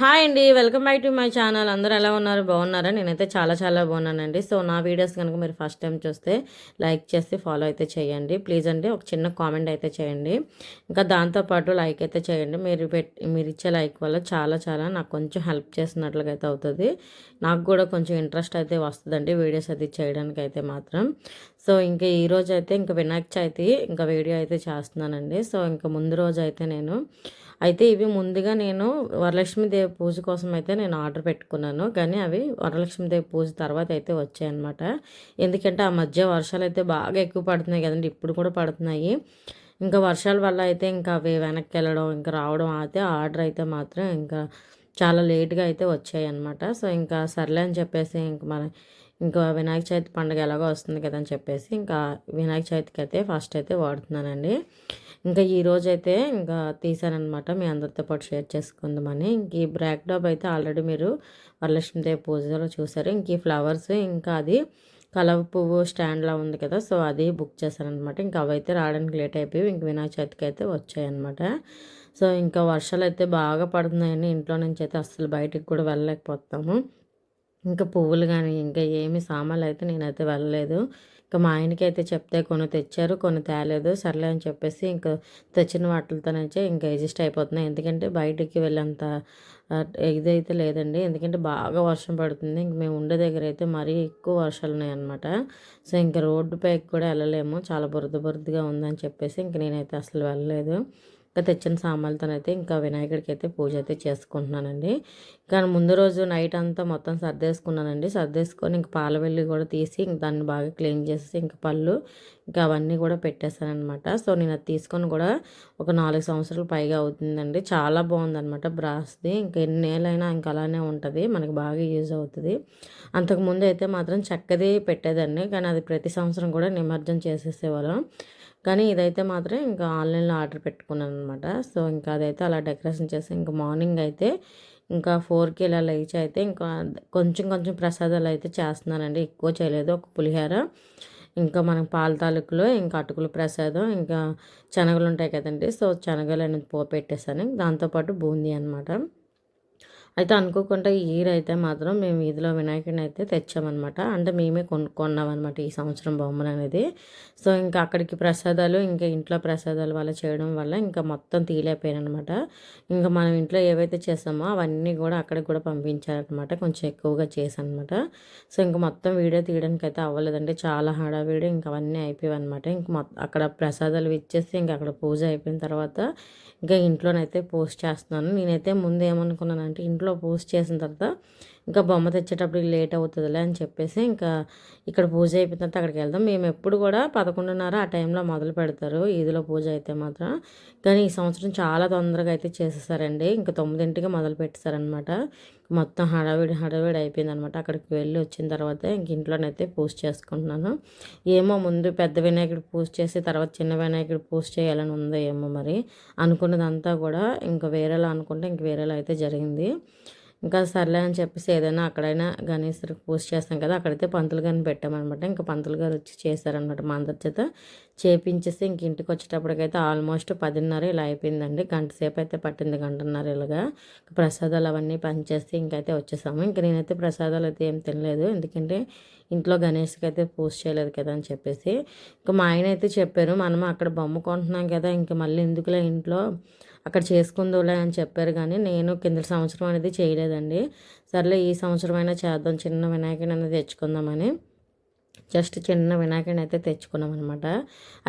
Hi అండి welcome back to my channel. అందరూ ఎలా ఉన్నారు? బాగున్నారా? నేనైతే చాలా చాలా బాగున్నానండి. సో నా వీడియోస్ కనుక మీరు ఫస్ట్ టైం చూస్తే లైక్ చేసి ఫాలో అయితే చేయండి. ప్లీజ్ అండి ఒక చిన్న కామెంట్ అయితే చేయండి. ఇంకా దాంతోపాటు లైక్ అయితే చేయండి. మీరు మీరు ఇచ్చే లైక్ వల్ల చాలా చాలా నాకు కొంచెం హెల్ప్ చేసినట్లుగా అయితే అవుతుంది. నాకు కూడా కొంచెం ఇంట్రెస్ట్ అయితే వస్తుందండి వీడియోస్ అది చేయడానికి అయితే మాత్రం. సో ఇంకా ఈరోజు అయితే ఇంకా వినాయక చవితి ఇంకా వీడియో అయితే చేస్తున్నానండి. సో ఇంకా ముందు రోజు అయితే నేను అయితే ఇవి ముందుగా నేను వరలక్ష్మీదేవి పూజ కోసం అయితే నేను ఆర్డర్ పెట్టుకున్నాను. కానీ అవి వరలక్ష్మీదేవి పూజ తర్వాత అయితే వచ్చాయన్నమాట. ఎందుకంటే ఆ మధ్య వర్షాలు అయితే బాగా ఎక్కువ పడుతున్నాయి కదండి. ఇప్పుడు కూడా పడుతున్నాయి. ఇంకా వర్షాల వల్ల అయితే ఇంకా అవి వెనక్కి వెళ్ళడం ఇంకా రావడం అయితే ఆర్డర్ అయితే మాత్రం ఇంకా చాలా లేట్గా అయితే వచ్చాయి అనమాట సో ఇంకా సర్లే అని చెప్పేసి ఇంక మన ఇంకా వినాయక చవితి పండుగ ఎలాగో వస్తుంది కదా అని చెప్పేసి ఇంకా వినాయక చవితికి అయితే ఫస్ట్ అయితే వాడుతున్నానండి. ఇంకా ఈ రోజైతే ఇంకా తీసానమాట మీ అందరితో పాటు షేర్ చేసుకుందామని. ఇంక ఈ బ్రాక్ డాబ్ అయితే ఆల్రెడీ మీరు వరలక్ష్మీదేవి పూజలో చూసారు. ఇంక ఈ ఫ్లవర్స్ ఇంకా అది కలవ పువ్వు స్టాండ్లా ఉంది కదా సో అది బుక్ చేశానమాట ఇంకా అవైతే రావడానికి లేట్ అయిపోయి ఇంక వినాయక చవితికి అయితే వచ్చాయన్నమాట. సో ఇంకా వర్షాలు అయితే బాగా పడుతున్నాయని ఇంట్లో నుంచి అయితే అస్సలు బయటికి కూడా వెళ్ళలేకపోతాము ఇంకా పువ్వులు కానీ ఇంకా ఏమి సామాన్లు అయితే నేనైతే వెళ్ళలేదు. ఇంకా మా ఆయనకి అయితే చెప్తే కొన్ని తెచ్చారు కొన్ని తేలేదు. సర్లే అని చెప్పేసి ఇంకా తెచ్చిన వాటితోనైతే ఇంకా అడ్జస్ట్ అయిపోతున్నాయి. ఎందుకంటే బయటికి వెళ్ళేంత ఇదైతే లేదండి. ఎందుకంటే బాగా వర్షం పడుతుంది. ఇంక మేము ఉండే దగ్గర అయితే మరీ ఎక్కువ వర్షాలు ఉన్నాయన్నమాట. సో ఇంకా రోడ్డు పైకి కూడా వెళ్ళలేము. చాలా బురద బురదగా ఉందని చెప్పేసి ఇంక నేనైతే అసలు వెళ్ళలేదు. ఇంకా తెచ్చిన సామాన్లతోనైతే ఇంకా వినాయకుడికి అయితే పూజ అయితే చేసుకుంటున్నానండి. ఇంకా ముందు రోజు నైట్ అంతా మొత్తం సర్దేసుకున్నానండి. సర్దేసుకొని ఇంక పాల వెళ్ళి కూడా తీసి ఇంక దాన్ని బాగా క్లీన్ చేసి ఇంక పళ్ళు ఇంకా అవన్నీ కూడా పెట్టేశానమాట సో నేను అది తీసుకొని కూడా ఒక నాలుగు సంవత్సరాలు పైగా అవుతుందండి. చాలా బాగుందనమాట బ్రాస్ది. ఇంకా ఎన్నేళ్ళైనా ఇంకా అలానే ఉంటుంది. మనకి బాగా యూజ్ అవుతుంది. అంతకుముందు అయితే మాత్రం చక్కది పెట్టేదండి కానీ అది ప్రతి సంవత్సరం కూడా నిమజ్జనం చేసేసేవాళ్ళం. కానీ ఇదైతే మాత్రం ఇంకా ఆన్లైన్లో ఆర్డర్ పెట్టుకున్నాను అనమాట సో ఇంకా అదైతే అలా డెకరేషన్ చేసి ఇంకా మార్నింగ్ అయితే ఇంకా ఫోర్కి ఇలా లేచి అయితే ఇంకా కొంచెం కొంచెం ప్రసాదాలు అయితే చేస్తున్నానండి. ఎక్కువ చేయలేదు. ఒక పులిహోర ఇంకా మనం పాల తాలూకులో ఇంకా అటుకుల ప్రసాదం ఇంకా శనగలు ఉంటాయి కదండి. సో శనగలు అనేది పో పెట్టేశాను దాంతోపాటు బూందీ అనమాట అయితే అనుకోకుండా ఈ ఇయర్ అయితే మాత్రం మేము వీధిలో వినాయకుడిని అయితే తెచ్చామన్నమాట. అంటే మేమే కొనుక్కున్నాం అనమాట ఈ సంవత్సరం బొమ్మలు అనేది. సో ఇంకా అక్కడికి ప్రసాదాలు ఇంకా ఇంట్లో ప్రసాదాలు వల్ల చేయడం వల్ల ఇంకా మొత్తం తీలేపోయాను అనమాట ఇంకా మనం ఇంట్లో ఏవైతే చేసామో అవన్నీ కూడా అక్కడికి కూడా పంపించారనమాట కొంచెం ఎక్కువగా చేశానమాట సో ఇంకా మొత్తం వీడియో తీయడానికి అయితే అవ్వలేదండి. చాలా హడావిడి ఇంకా అవన్నీ అయిపోయాయి అనమాట ఇంక మొత్తం అక్కడ ప్రసాదాలు ఇచ్చేసి ఇంకా అక్కడ పూజ అయిపోయిన తర్వాత ఇంకా ఇంట్లోనైతే పోస్ట్ చేస్తున్నాను. నేనైతే ముందు ఏమనుకున్నానంటే ఇంట్లో పోస్ట్ చేసిన తర్వాత ఇంకా బొమ్మ తెచ్చేటప్పుడు లేట్ అవుతుందిలే అని చెప్పేసి ఇంకా ఇక్కడ పూజ అయిపోయిన తర్వాత అక్కడికి వెళ్దాం. మేము ఎప్పుడు కూడా పదకొండున్నర ఆ టైంలో మొదలు పెడతారు. ఈదిలో పూజ అయితే మాత్రం. కానీ ఈ సంవత్సరం చాలా తొందరగా అయితే చేసేసారండి. ఇంకా తొమ్మిదింటికి మొదలు పెట్టేశారనమాట మొత్తం హడావిడి హడావిడి అయిపోయింది అనమాట అక్కడికి వెళ్ళి వచ్చిన తర్వాత ఇంక ఇంట్లోనైతే పూజ చేసుకుంటున్నాను. ఏమో ముందు పెద్ద వినాయకుడు పూజ చేసి తర్వాత చిన్న వినాయకుడు పూజ చేయాలని ఉందో ఏమో మరి అనుకున్నదంతా కూడా ఇంకా వేరేలా అనుకుంటే ఇంక వేరేలా అయితే జరిగింది. ఇంకా సర్లే అని చెప్పేసి ఏదైనా అక్కడైనా గణేశ్వరి పూజ చేస్తాం కదా అక్కడైతే పంతులు గారిని పెట్టామన్నమాట. ఇంకా పంతులు గారు వచ్చి చేశారనమాట మా అందరి చేత. చేపించేసి ఇంక ఇంటికి వచ్చేటప్పటికైతే ఆల్మోస్ట్ పదిన్నర ఇలా అయిపోయిందండి. గంట సేపు అయితే పట్టింది గంటన్నర ఇలాగా. ప్రసాదాలు అవన్నీ పనిచేస్తే ఇంకైతే వచ్చేసాము. ఇంక నేనైతే ప్రసాదాలు అయితే ఏం తినలేదు. ఎందుకంటే ఇంట్లో గణేష్కి అయితే పూజ చేయలేదు కదా అని చెప్పేసి. ఇంకా మా ఆయన అయితే చెప్పారు మనం అక్కడ బొమ్మ కొంటున్నాం కదా ఇంక మళ్ళీ ఎందుకులే ఇంట్లో అక్కడ చేసుకుందోలే అని చెప్పారు కానీ నేను కింద సంవత్సరం అనేది చేయలేదండి. సర్లే ఈ సంవత్సరం అయినా చేద్దాం చిన్న వినాయకుని అనేది తెచ్చుకుందామని. జస్ట్ చిన్న వినాయకుడిని అయితే తెచ్చుకున్నాం అనమాట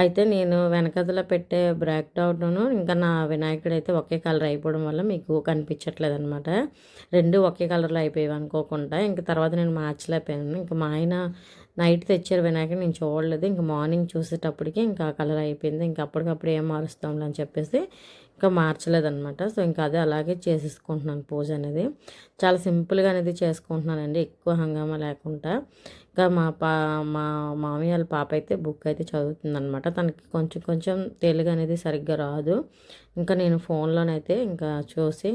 అయితే నేను వెనకదలో పెట్టే బ్రాక్ డౌట్ను ఇంకా నా వినాయకుడు అయితే ఒకే కలర్ అయిపోవడం వల్ల మీకు కనిపించట్లేదు అనమాట రెండు ఒకే కలర్లో అయిపోయాయి అనుకోకుండా. ఇంక తర్వాత నేను మార్చలేకపోయాను. ఇంకా మా ఆయన నైట్ తెచ్చారు వినాయకుడు నేను చూడలేదు. ఇంకా మార్నింగ్ చూసేటప్పటికి ఇంకా కలర్ అయిపోయింది. ఇంకా అప్పటికప్పుడు ఏం మారుస్తాంలే అని చెప్పేసి ఇంకా మార్చలేదనమాట సో ఇంకా అదే అలాగే చేసేసుకుంటున్నాను పూజ అనేది. చాలా సింపుల్గా అనేది చేసుకుంటున్నానండి. ఎక్కువ హంగామా లేకుండా. ఇంకా మా పా మా మామయ్య వాళ్ళ పాప అయితే బుక్ అయితే చదువుతుందనమాట తనకి కొంచెం కొంచెం తెలుగు అనేది సరిగ్గా రాదు. ఇంకా నేను ఫోన్లోనైతే ఇంకా చూసి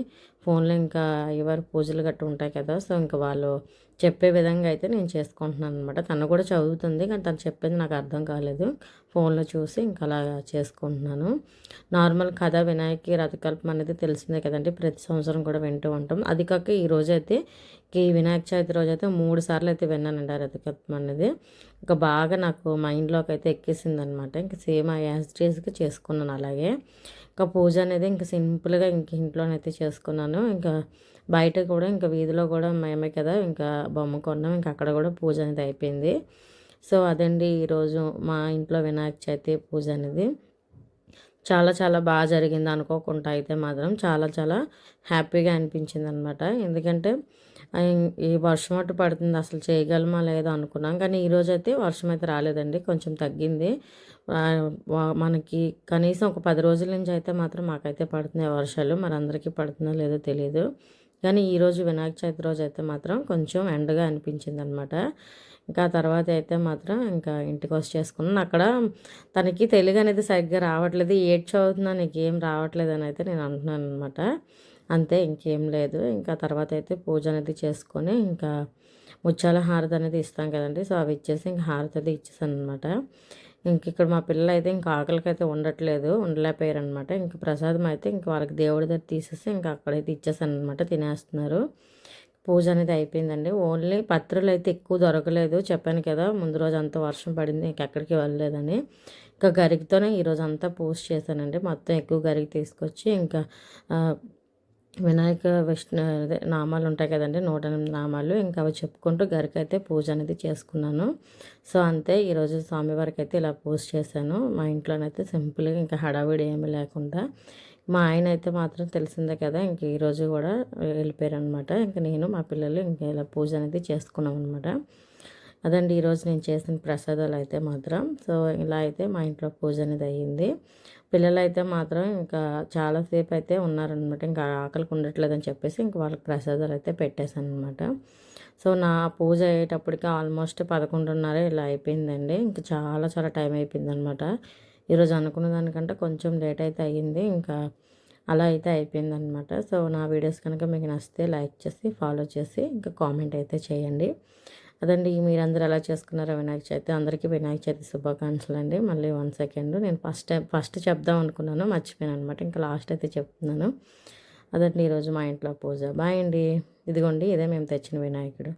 ఫోన్లో ఇంకా ఎవరు పూజలు గట్రా ఉంటాయి కదా. సో ఇంకా వాళ్ళు చెప్పే విధంగా అయితే నేను చేసుకుంటున్నాను అనమాట తను కూడా చదువుతుంది కానీ తను చెప్పేది నాకు అర్థం కాలేదు. ఫోన్లో చూసి ఇంకా అలా చేసుకుంటున్నాను. నార్మల్ కథ వినాయకి రథకల్పం అనేది తెలిసిందే కదండి. ప్రతి సంవత్సరం కూడా వింటూ ఉంటాం. అది కాక ఈ రోజైతే ఈ వినాయక చవితి రోజు అయితే మూడు సార్లు అయితే విన్నానండి ఆ రథకల్పం అనేది. ఇంకా బాగా నాకు మైండ్లోకి అయితే ఎక్కేసింది అనమాట ఇంకా సేమ్ ఆ యాజ్ డేస్కి చేసుకున్నాను అలాగే. ఇంకా పూజ అనేది ఇంకా సింపుల్గా ఇంక ఇంట్లోనైతే చేసుకున్నాను. ఇంకా బయట కూడా ఇంకా వీధిలో కూడా మేమే కదా ఇంకా బొమ్మ కొన్నాం. ఇంకా అక్కడ కూడా పూజ అనేది అయిపోయింది. సో అదండి ఈరోజు మా ఇంట్లో వినాయక చవితి పూజ అనేది. చాలా చాలా బాగా జరిగింది అనుకోకుండా అయితే మాత్రం చాలా చాలా హ్యాపీగా అనిపించింది అనమాట ఎందుకంటే ఈ వర్షం అటు పడుతుంది అసలు చేయగలమా లేదో అనుకున్నాం. కానీ ఈరోజు అయితే వర్షం అయితే రాలేదండి కొంచెం తగ్గింది. మనకి కనీసం ఒక పది రోజుల నుంచి అయితే మాత్రం మాకైతే పడుతున్నాయి వర్షాలు. మరి అందరికీ పడుతుందో లేదో తెలియదు కానీ ఈరోజు వినాయక చవితి రోజు అయితే మాత్రం కొంచెం ఎండగా అనిపించింది అనమాట ఇంకా తర్వాత అయితే మాత్రం ఇంకా ఇంటికి వచ్చి చేసుకున్నాను. అక్కడ తనకి తెలుగు అనేది సరిగ్గా రావట్లేదు. ఏడ్ చదువుతున్నా నీకు ఏం రావట్లేదు అని అయితే నేను అంటున్నాను అనమాట అంతే ఇంకేం లేదు. ఇంకా తర్వాత అయితే పూజ అనేది చేసుకొని ఇంకా ముత్యాల హారతి అనేది ఇస్తాం కదండి. సో అవి ఇచ్చేసి ఇంకా హారతి అది ఇచ్చేసాను అనమాట ఇంక ఇక్కడ మా పిల్లలు అయితే ఇంకా ఆకలికి అయితే ఉండట్లేదు ఉండలేకపోయారు అనమాట ఇంకా ప్రసాదం అయితే ఇంక వాళ్ళకి దేవుడి దగ్గర తీసేసి ఇంకా అక్కడైతే ఇచ్చేసాను అనమాట తినేస్తున్నారు. పూజ అనేది అయిపోయిందండి. ఓన్లీ పత్రులు అయితే ఎక్కువ దొరకలేదు. చెప్పాను కదా ముందు రోజు అంతా వర్షం పడింది ఇంకెక్కడికి వెళ్ళలేదని. ఇంకా గరికతోనే ఈరోజు అంతా పూజ చేశానండి. మొత్తం ఎక్కువ గరికి తీసుకొచ్చి ఇంకా వినాయక విష్ణు అదే నామాలు ఉంటాయి కదండి నూట ఎనిమిది నామాలు. ఇంకా అవి చెప్పుకుంటూ గరికి అయితే పూజ అనేది చేసుకున్నాను. సో అంతే. ఈరోజు స్వామివారికి అయితే ఇలా పూజ చేశాను. మా ఇంట్లోనైతే సింపుల్గా ఇంకా హడావిడి ఏమీ లేకుండా. మా ఆయన అయితే మాత్రం తెలిసిందే కదా ఇంక ఈరోజు కూడా వెళ్ళిపోయారు అనమాట ఇంక నేను మా పిల్లలు ఇంకా ఇలా పూజ అనేది చేసుకున్నాం అనమాట అదండి ఈరోజు నేను చేసిన ప్రసాదాలు అయితే మాత్రం. సో ఇలా అయితే మా ఇంట్లో పూజ అనేది అయ్యింది. పిల్లలు అయితే మాత్రం ఇంకా చాలాసేపు అయితే ఉన్నారనమాట ఇంకా ఆకలికి ఉండట్లేదని చెప్పేసి ఇంక వాళ్ళకి ప్రసాదాలు అయితే పెట్టేశాను అనమాట సో నా పూజ అయ్యేటప్పటికి ఆల్మోస్ట్ పదకొండున్నర ఇలా అయిపోయిందండి. ఇంకా చాలా చాలా టైం అయిపోయింది అనమాట ఈరోజు అనుకున్న దానికంటే కొంచెం లేట్ అయితే అయ్యింది. ఇంకా అలా అయితే అయిపోయిందనమాట సో నా వీడియోస్ కనుక మీకు నచ్చితే లైక్ చేసి ఫాలో చేసి ఇంకా కామెంట్ అయితే చేయండి. అదండి మీరందరూ ఎలా చేసుకున్నారో వినాయక చవితి. అందరికీ వినాయక చవితి శుభాకాంక్షలు అండి. మళ్ళీ వన్ సెకండ్. నేను ఫస్ట్ టైం ఫస్ట్ చెప్దాం అనుకున్నాను మర్చిపోయాను అనమాట ఇంకా లాస్ట్ అయితే చెప్తున్నాను. అదండి ఈరోజు మా ఇంట్లో పూజ. బాయ్ అండి. ఇదిగోండి ఇదే మేము తెచ్చిన వినాయకుడు.